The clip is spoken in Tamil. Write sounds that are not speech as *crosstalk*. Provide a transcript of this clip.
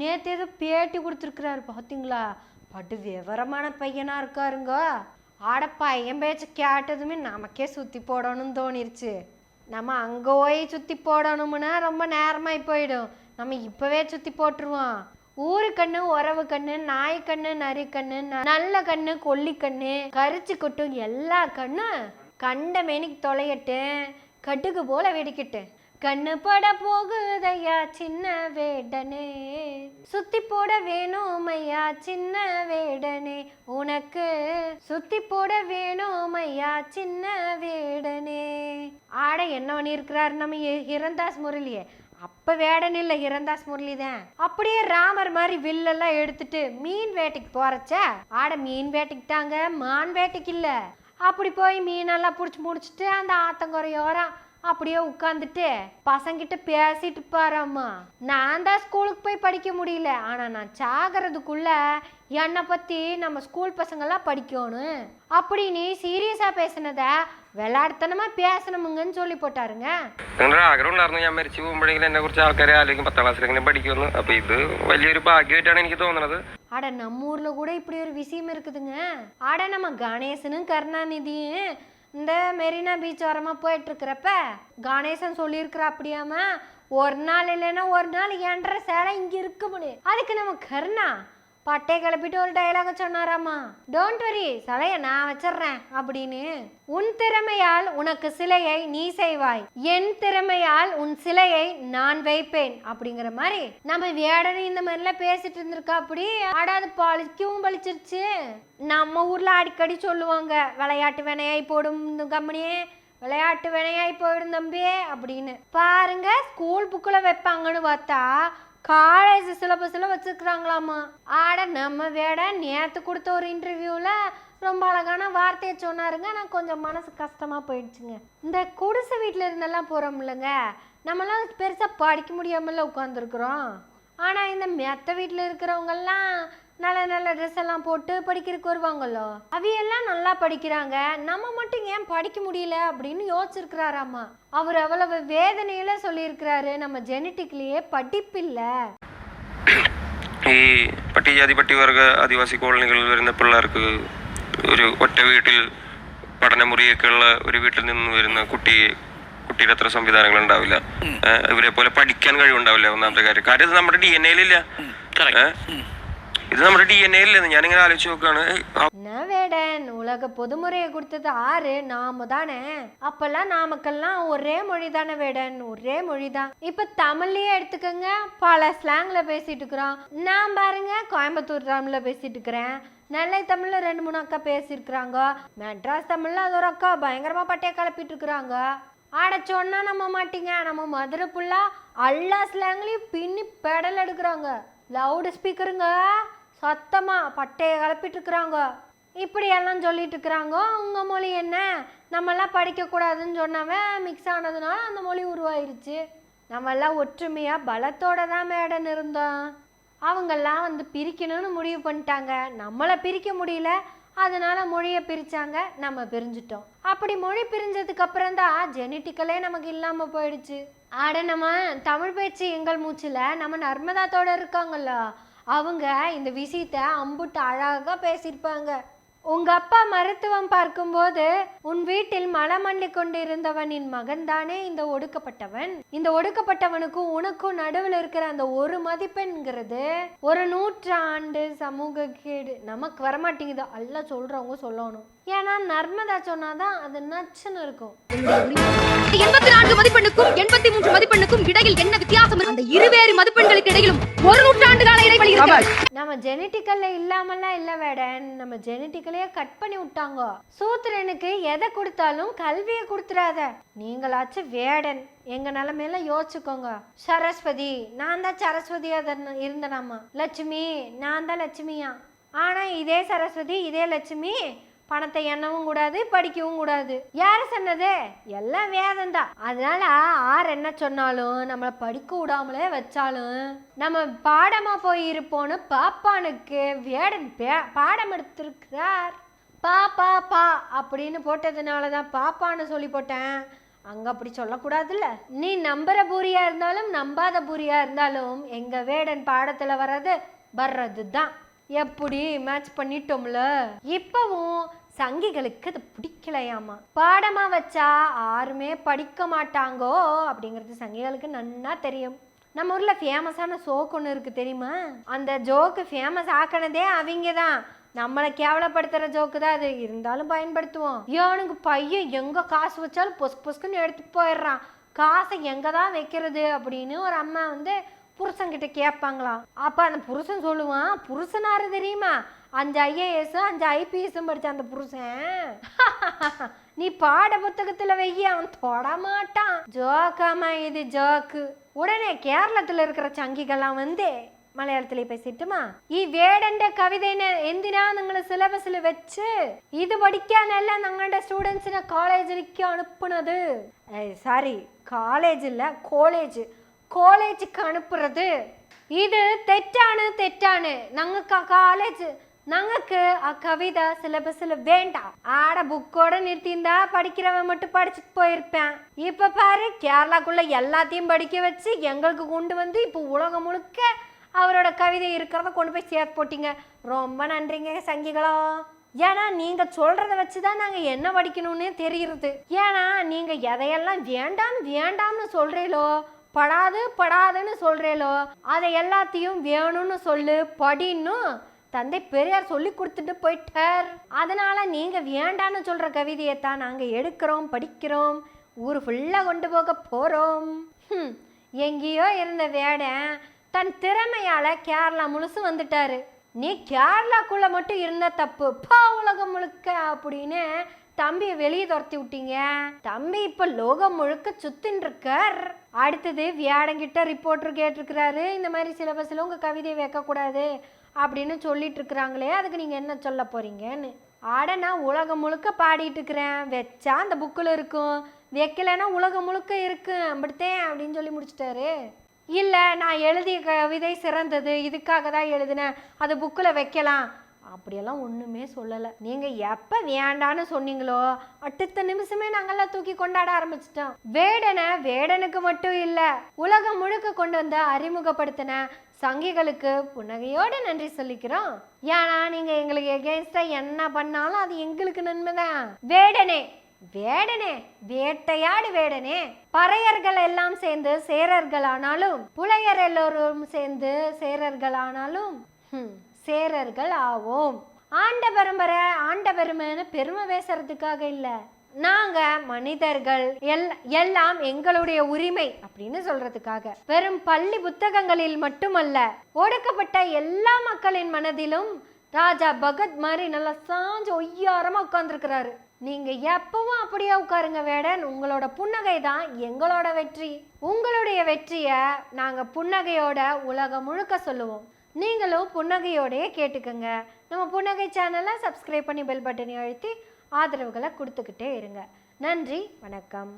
நேற்று ஏதோ பேட்டி கொடுத்துருக்குறாரு பார்த்தீங்களா பட்டு விவரமான பையனா இருக்காருங்க. ஆடப்பா என் பேச்ச கேட்டதுமே நமக்கே சுற்றி போடணும்னு தோணிருச்சு. நம்ம அங்கே போய் சுற்றி போடணும்னா ரொம்ப நேரமாகி போயிடும். நம்ம இப்போவே சுற்றி போட்டுருவோம். ஊரு கண்ணு உறவு கண்ணு நாய் கண்ணு நரி கண்ணு நல்ல கண்ணு கொல்லி கண்ணு கரிச்சு கொட்டும் எல்லா கண்ணும் கண்ட மேனிக்கு தொலையட்டு கட்டுக்கு போல வெடிக்கட்டு கண்ணு பட போகுதையா சின்ன வேடனே? சுத்தி போட வேணும் ஐயா சின்ன வேடனே? உனக்கு சுத்தி போட வேணும் ஐயா சின்ன வேடனே? ஆட என்ன பண்ணியிருக்கிறாரு நம்ம இறந்தாஸ் ஹிரந்தாஸ் முரளியே? அப்ப வேடன் இல்ல இறந்தாஸ் முரளி தான். அப்படியே ராமர் மாதிரி வில்லெல்லாம் எடுத்துட்டு மீன் வேட்டைக்கு போறச்ச? ஆட மீன் வேட்டைக்கு தாங்க மான் வேட்டைக்கு இல்ல. அப்படி போய் மீனெல்லாம் பிடிச்சி முடிச்சிட்டு அந்த ஆத்தங்குறையோரம் அப்படியே உட்காந்துட்டு பசங்கிட்ட பேசிட்டு பாராம்மா. நான் தான் ஸ்கூலுக்கு போய் படிக்க முடியல. ஆனா நான் சாகிறதுக்குள்ள என்னை பத்தி நம்ம ஸ்கூல் பசங்கள்லாம் படிக்கணும். அப்படின்னு சீரியஸாக பேசினதை വെള്ളാടത്തനമാ പേസനമുങ്ങൻ சொல்லி போட்டாருங்க. അങ്ങനെ ആഗ്രഹം ഉണ്ടായിരുന്നു ഞാൻ മരിച്ചു പോകുമ്പോഴെങ്കിൽ എന്നെ കുറിച്ച് ആൾക്കാരെ ആലോചിക്കും പത്താം ക്ലാസ്സിലെങ്കിലും പഠിക്കുമെന്ന് അപ്പൊ அட நம்ம ஊர்ல கூட இப்படி ஒரு விஷயம் இருக்குதுங்க. அட நம்ம கணேசனும் கருணாநிதியும் இந்த மெரினா பீச் ஓரமாக போயிட்டுருக்கிறப்ப கணேசன் சொல்லியிருக்கிற அப்படியாம ஒரு நாள் இல்லைன்னா ஒரு நாள் என்ற சேலை இங்கே இருக்க முடியும் அதுக்கு நம்ம கருணா பட்டை கிளப்பிட்டு ஒரு டைலாக சொன்னாராமா டோன்ட் வரி சிலைய நான் வச்சிடுறேன் அப்படின்னு. உன் திறமையால் உனக்கு சிலையை நீ செய்வாய். என் திறமையால் உன் சிலையை நான் வைப்பேன் அப்படிங்கிற மாதிரி. நம்ம வேடனு இந்த மாதிரிலாம் பேசிட்டு இருந்திருக்கா அப்படி ஆடாது பழிக்கவும் பழிச்சிருச்சு. நம்ம ஊர்ல அடிக்கடி சொல்லுவாங்க விளையாட்டு வினையாய் போடும் கம்பெனியே விளையாட்டு வினையாய் போயிடும் தம்பி அப்படின்னு. பாருங்க ஸ்கூல் புக்கில் வைப்பாங்கன்னு பார்த்தா காலேஜ் சிலபஸில் வச்சுருக்குறாங்களாமா? ஆட நம்ம வேட நேற்று கொடுத்த ஒரு இன்டர்வியூவில் ரொம்ப அழகான வார்த்தையை சொன்னாருங்க. ஆனால் கொஞ்சம் மனசு கஷ்டமாக போயிடுச்சுங்க. இந்த குடிசை வீட்டில் இருந்தெல்லாம் போகிறோம்லங்க நம்மளாம் பெருசாக படிக்க முடியாமல உட்காந்துருக்குறோம் ஆனால் இந்த மெத்த வீட்டில் இருக்கிறவங்கெல்லாம் நல்ல நல்ல ட்ரெஸ் எல்லாம் போட்டு படிக்கிறதுக்கு வருவாங்கல்லோ அவையெல்லாம் நல்லா படிக்கிறாங்க நம்ம மட்டும் ஏன் படிக்க முடியல அப்படின்னு யோசிச்சிருக்கிறாராமா அவர் அவ்வளவு வேதனையில சொல்லியிருக்கிறாரு நம்ம ஜெனட்டிக்லயே படிப்பில்லை ഈ പട്ടികജാതി പട്ടികവർഗ ആദിവാസി കോളനികളിൽ വരുന്ന പിള്ളേർക്ക് ഒരു ഒറ്റ വീട്ടിൽ പഠനമുറിയൊക്കെ ഉള്ള ഒരു വീട്ടിൽ നിന്ന് വരുന്ന കുട്ടി കുട്ടിയുടെ അത്ര സംവിധാനങ്ങൾ ഉണ്ടാവില്ല ഏഹ് ഇവരെ പോലെ പഠിക്കാൻ കഴിവുണ്ടാവില്ല ഒന്നാമത്തെ കാര്യം കാര്യം ഇത് നമ്മുടെ ഡി എൻ എയിലില്ല ഇത് നമ്മുടെ ഡി എൻ എയിലില്ലെന്ന് ഞാനിങ്ങനെ ആലോചിച്ച് നോക്കുകയാണ് ഏയ്, ആ- என்ன வேடன் உலக பொதுமுறையை கொடுத்தது ஆறு நாம தானே அப்பெல்லாம் நாமக்கெல்லாம் ஒரே மொழி தானே வேடன் ஒரே மொழி தான் இப்ப தமிழ்லயே எடுத்துக்கோங்க பல ஸ்லாங்ல பேசிட்டு இருக்கிறோம் நான் பாருங்க கோயம்புத்தூர் தமிழ்ல பேசிட்டு இருக்கிறேன் நெல்லை தமிழ்ல ரெண்டு மூணு அக்கா பேசியிருக்கிறாங்க மெட்ராஸ் தமிழ்ல அது ஒரு அக்கா பயங்கரமா பட்டைய கிளப்பிட்டு இருக்கிறாங்க ஆட சொன்னா நம்ப மாட்டீங்க நம்ம மதுரை புள்ளா எல்லா ஸ்லாங்லயும் பின்னி பெடல் எடுக்கிறாங்க லவுட் ஸ்பீக்கருங்க சத்தமாக பட்டையை கிளப்பிட்டுருக்குறாங்க இப்படியெல்லாம் இப்படி எல்லாம் சொல்லிட்டு இருக்கிறாங்க மொழி என்ன? நம்மெல்லாம் படிக்கக்கூடாதுன்னு சொன்னவன் மிக்ஸ் ஆனதுனால அந்த மொழி உருவாயிருச்சு. நம்மெல்லாம் ஒற்றுமையாக பலத்தோட தான் மேடன் இருந்தோம். அவங்கெல்லாம் வந்து பிரிக்கணும்னு முடிவு பண்ணிட்டாங்க. நம்மளை பிரிக்க முடியல. அதனால் மொழியை பிரித்தாங்க நம்ம பிரிஞ்சிட்டோம். அப்படி மொழி பிரிஞ்சதுக்கப்புறம் தான் ஜெனட்டிக்கலே நமக்கு இல்லாமல் போயிடுச்சு. ஆட நம்ம தமிழ் பேச்சு எங்கள் மூச்சில் நம்ம நர்மதாத்தோட இருக்காங்கல்ல அவங்க இந்த விஷயத்த அம்புட்டு அழகாக பேசியிருப்பாங்க. உங்க அப்பா மருத்துவம் பார்க்கும்போது உன் வீட்டில் மலமல்லி கொண்டிருந்தவனின் மகன்தானே இந்த ஒடுக்கப்பட்டவன்? இந்த ஒடுக்கப்பட்டவனுக்கும் உனக்கும் நடுவில் இருக்கிற அந்த ஒரு மதிப்பெண்கிறது ஒரு நூற்றாண்டு சமூக கேடு. நமக்கு வரமாட்டேங்குது. எல்லாம் சொல்றவங்க சொல்லணும். ஏன்னா நர்மதா சொன்னாதான் அது நச்சுன்னு இருக்கும். எண்பத்தி நான்கு மதிப்பெண்ணுக்கும் எண்பத்தி மூன்று மதிப்பெண்ணுக்கும் இடையில் என்ன வித்தியாசம் இருக்கு? அந்த இருவேறு மதிப்பெண்களுக்கு இடையிலும் ஒரு நூற்றாண்டு கால இடைவெளி இருக்கு. நம்ம ஜெனட்டிக்கல்ல இல்லாமலாம் இல்ல வேடன் நம்ம ஜெனட்டிக்கலையே கட் பண்ணி விட்டாங்க. சூத்திரனுக்கு எதை கொடுத்தாலும் கல்வியை கொடுத்துறாத. நீங்களாச்சும் வேடன். எங்க நிலைமையில யோசிச்சுக்கோங்க. சரஸ்வதி நான் தான் சரஸ்வதியா தான் இருந்தனாமா? லட்சுமி நான் தான் லட்சுமியா? ஆனா இதே சரஸ்வதி இதே லட்சுமி பணத்தை எண்ணவும் கூடாது படிக்கவும் கூடாது. யார் சொன்னது? எல்லாம் வேதம் தான் அதனால ஆர் என்ன சொன்னாலும் நம்மளை படிக்க விடாமலே வச்சாலும் நம்ம பாடமா போய் இருப்போம்னு பாப்பானுக்கு வேடன் பே- பாடம் எடுத்திருக்கிறார். பா பா பா அப்படின்னு போட்டதுனால தான் பாப்பான்னு சொல்லி போட்டேன். அங்கே அப்படி சொல்லக்கூடாதுல்ல? நீ நம்புற பூரியா இருந்தாலும் நம்பாத பூரியா இருந்தாலும் எங்க வேடன் பாடத்துல வர்றது வர்றது தான் எப்படி மேட்ச் பண்ணிட்டோம்ல? இப்பவும் சங்கிகளுக்கு அது பிடிக்கலையாமா? பாடமா வச்சா யாருமே படிக்க மாட்டாங்கோ? அப்படிங்கிறது சங்கிகளுக்கு நன்னா தெரியும். நம்ம ஊரில் ஃபேமஸான ஜோக் ஒன்று இருக்கு தெரியுமா? அந்த ஜோக்கு ஃபேமஸ் ஆக்கினதே அவங்க தான் நம்மளை கேவலப்படுத்துகிற ஜோக்கு தான் அது. இருந்தாலும் பயன்படுத்துவோம். ஏனுக்கு பையன் எங்கே காசு வச்சாலும் பொஸ்கு பொஸ்குன்னு எடுத்து போயிடுறான். காசை எங்கே தான் வைக்கிறது அப்படின்னு ஒரு அம்மா வந்து புருஷன்கிட்ட கேட்பாங்களாம் அப்போ அந்த புருஷன் சொல்லுவான் புருஷனாரு தெரியுமா? அஞ்சு ஐஏஎஸும் அஞ்சு ஐபிஎஸ்ஸும் படித்த அந்த புருஷன். *laughs* நீ பாட புத்தகத்தில் வெய்ய அவன் தொடமாட்டான் ஜோக்காமா இது ஜோக்கு உடனே கேரளத்தில் இருக்கிற சங்கிகள்லாம் வந்து മലയാളത്തിൽ പേശിട്ടുമാ ഈ വേടന്റെ കവിതേനെ എന്തിനാ നിങ്ങൾ സിലബസിൽ വെച്ച് ഇത് പഠിക്കാനല്ല നിങ്ങളുടെ സ്റ്റുഡൻസിനെ കോളേജിലേക്ക് சாரி காலேஜ் കോളേജില്ല കോളേജ് காலேஜுக்கு அனுப்புறது. இது தெட்டானு தெட்டானு நாங்கக்கா காலேஜ் நாங்களுக்கு ஆ கவிதை சிலபஸ்ல வேண்டாம் ஆட புக்கோட நிறுத்தியிருந்தா படிக்கிறவன் மட்டும் படிச்சுட்டு போயிருப்பேன் இப்ப பாரு கேரளாக்குள்ள எல்லாத்தையும் படிக்க வச்சு எங்களுக்கு கொண்டு வந்து இப்போ உலகம் முழுக்க அவரோட கவிதை இருக்கிறத கொண்டு போய் சேர்த்து போட்டிங்க ரொம்ப நன்றிங்க சங்கிகளோ ஏன்னா நீங்க சொல்றத வச்சுதான் நாங்க என்ன படிக்கணும்னு தெரியுறது ஏன்னா நீங்க எதையெல்லாம் வேண்டாம் வேண்டாம்னு சொல்றீங்களோ படாது படாதுன்னு சொல்கிறேலோ அதை எல்லாத்தையும் வேணும்னு சொல்லு படின்னு தந்தை பெரியார் சொல்லி கொடுத்துட்டு போயிட்டார். அதனால நீங்கள் வேண்டான்னு சொல்கிற கவிதையை தான் நாங்கள் எடுக்கிறோம் படிக்கிறோம் ஊர் ஃபுல்லாக கொண்டு போக போகிறோம் எங்கேயோ இருந்த வேடன் தன் திறமையால் கேரளா முழுசு வந்துட்டாரு. நீ கேரளாக்குள்ளே மட்டும் இருந்த தப்பு பா உலகம் முழுக்க அப்படின்னு தம்பியை வெளியே துரத்தி விட்டீங்க? தம்பி இப்ப லோகம் முழுக்க சுத்தின்னு இருக்கார் அடுத்தது வியாடங்கிட்ட ரிப்போர்ட்டர் கேட்டிருக்கிறாரு இந்த மாதிரி சிலபஸில் உங்கள் கவிதையை வைக்கக்கூடாது அப்படின்னு சொல்லிட்டு இருக்கிறாங்களே அதுக்கு நீங்கள் என்ன சொல்ல போறீங்கன்னு. ஆட நான் உலகம் முழுக்க பாடிட்டு இருக்கிறேன் வச்சா அந்த புக்கில் இருக்கும். வைக்கலைன்னா உலகம் முழுக்க இருக்கு. அப்படித்தேன் அப்படின்னு சொல்லி முடிச்சிட்டாரு. இல்லை நான் எழுதிய கவிதை சிறந்தது. இதுக்காக தான் எழுதினேன். அது புக்கில் வைக்கலாம். அப்படியெல்லாம் ஒன்றுமே சொல்லலை. நீங்கள் எப்போ வேண்டான்னு சொன்னீங்களோ அடுத்த நிமிஷமே நாங்கெல்லாம் தூக்கி கொண்டாட ஆரம்பிச்சிட்டோம். வேடனை வேடனுக்கு மட்டும் இல்லை உலகம் முழுக்க கொண்டு வந்து அறிமுகப்படுத்தின சங்கிகளுக்கு புன்னகையோடு நன்றி சொல்லிக்கிறோம். ஏன்னா நீங்கள் எங்களுக்கு எகேன்ஸ்டாக என்ன பண்ணாலும் அது எங்களுக்கு நன்மை தான் வேடனே வேடனே வேட்டையாடு வேடனே. பறையர்கள் எல்லாம் சேர்ந்து சேரர்கள் ஆனாலும் புலையர் எல்லோரும் சேர்ந்து சேரர்கள் ஆனாலும் சேரர்கள் ஆவோம். ஆண்ட பரம்பரை ஆண்ட பெருமைன்னு பெருமை பேசுறதுக்காக இல்லை. நாங்க மனிதர்கள் எல் எல்லாம் எங்களுடைய உரிமை அப்படின்னு சொல்றதுக்காக. வெறும் பள்ளி புத்தகங்களில் மட்டுமல்ல ஒடுக்கப்பட்ட எல்லா மக்களின் மனதிலும் ராஜா பகத் மாதிரி நல்லா சாஞ்சு ஒய்யாரமா உட்கார்ந்துருக்கிறாரு. நீங்க எப்பவும் அப்படியே உட்காருங்க வேடன் உங்களோட புன்னகை தான் எங்களோட வெற்றி. உங்களுடைய வெற்றியை நாங்க புன்னகையோட உலகம் முழுக்க சொல்லுவோம். நீங்களும் புன்னகையோடையே கேட்டுக்கோங்க. நம்ம புன்னகை சேனலை சப்ஸ்கிரைப் பண்ணி பெல் பட்டனை அழுத்தி ஆதரவுகளை கொடுத்துக்கிட்டே இருங்க. நன்றி வணக்கம்.